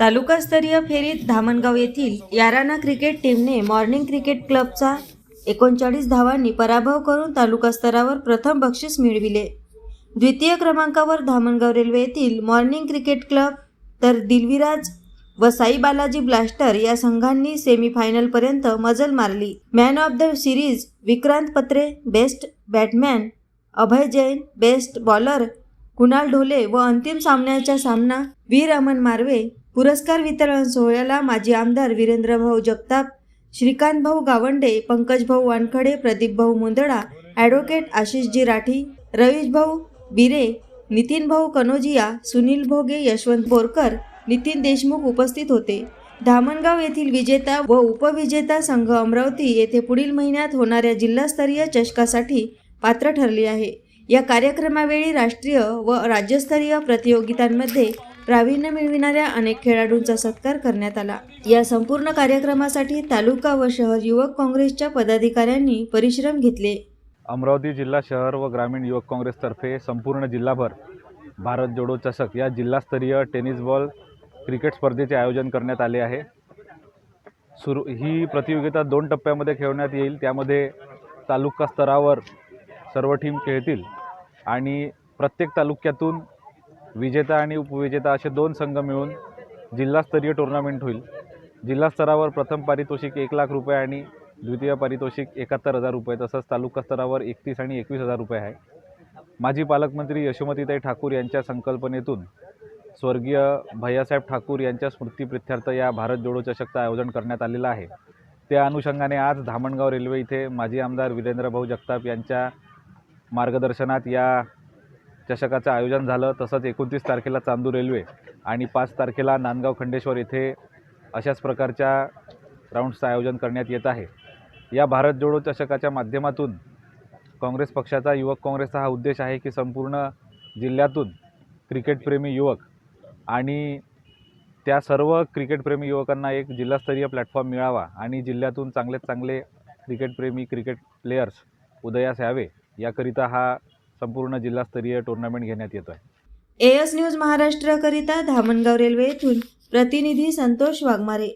तालुकास्तरीय फेरीत धामणगाव येथील याराना क्रिकेट टीमने मॉर्निंग क्रिकेट क्लबचा एकोणचाळीस धावांनी पराभव करून तालुका स्तरावर प्रथम बक्षीस मिळविले. द्वितीय क्रमांकावर धामणगाव रेल्वे येथील मॉर्निंग क्रिकेट क्लब तर दिलविराज व साई बालाजी ब्लास्टर या संघांनी सेमीफायनलपर्यंत मजल मारली. Man of the series Vikrant Patre best batman Abhay Jain best bowler Kunal Dhole व अंतिम सामन्याचा सामना वीर अमन मार्वे पुरस्कार वितरण सोहळ्याला माजी आमदार वीरेंद्रभाऊ जगताप श्रीकांत भाऊ गावंडे पंकजभाऊ वानखडे प्रदीप भाऊ मुंदडा ॲडव्होकेट आशिषजी राठी रवीशभाऊ बिरे नितीनभाऊ कनोजिया सुनील भोगे यशवंत बोरकर नितीन देशमुख उपस्थित होते. धामणगाव येथील विजेता व उपविजेता संघ अमरावती येथे पुढील महिन्यात होणाऱ्या जिल्हास्तरीय चषकासाठी पात्र ठरली आहे. या कार्यक्रमावेळी राष्ट्रीय व राज्यस्तरीय प्रतियोगितांमध्ये प्रावीण्य मिळविणाऱ्या अनेक खेळाडूंचा सत्कार करण्यात आला. या संपूर्ण कार्यक्रमासाठी तालुका व शहर युवक काँग्रेसच्या पदाधिकाऱ्यांनी परिश्रम घेतले. अमरावती जिल्हा शहर व ग्रामीण युवक काँग्रेसतर्फे संपूर्ण जिल्हाभर भारत जोडो चषक या जिल्हास्तरीय टेनिस बॉल क्रिकेट स्पर्धेचे आयोजन करण्यात आले आहे. सुरू ही प्रतियोगिता दोन टप्प्यामध्ये खेळण्यात येईल. त्यामध्ये तालुका स्तरावर सर्व टीम खेळतील आणि प्रत्येक तालुक्यातून विजेता आणि उपविजेता असे दोन संघ मिळून जिल्हास्तरीय टुर्नामेंट होईल. जिल्हा स्तरावर प्रथम पारितोषिक एक लाख रुपये आणि द्वितीय पारितोषिक एकाहत्तर हजार रुपये तसंच तालुका स्तरावर एकतीस आणि एकवीस हजार रुपये आहे. माजी पालकमंत्री यशोमतीताई ठाकूर यांच्या संकल्पनेतून स्वर्गीय भैयासाहेब ठाकूर यांच्या स्मृतीप्रित्यर्थ या भारत जोडो चषकचं आयोजन करण्यात आलेलं आहे. त्या अनुषंगाने आज धामणगाव रेल्वे इथे माजी आमदार वीरेंद्रभाऊ जगताप यांच्या मार्गदर्शनात या चषकाचं आयोजन झालं. तसंच एकोणतीस तारखेला चांदूर रेल्वे आणि पाच तारखेला नांदगाव खंडेश्वर येथे अशाच प्रकारच्या राऊंड्सचं आयोजन करण्यात येत आहे. या भारत जोडो चषकाच्या माध्यमातून काँग्रेस पक्षाचा युवक काँग्रेसचा हा उद्देश आहे की संपूर्ण जिल्ह्यातून क्रिकेटप्रेमी युवक आणि त्या सर्व क्रिकेटप्रेमी युवकांना एक जिल्हास्तरीय प्लॅटफॉर्म मिळावा आणि जिल्ह्यातून चांगलेच चांगले क्रिकेटप्रेमी क्रिकेट प्लेयर्स उदयास यावे याकरिता हा संपूर्ण जिल्हास्तरीय टुर्नामेंट घेण्यात येतो आहे एएस न्यूज महाराष्ट्राकरिता धामणगाव रेल्वे येथून प्रतिनिधी संतोष वाघमारे.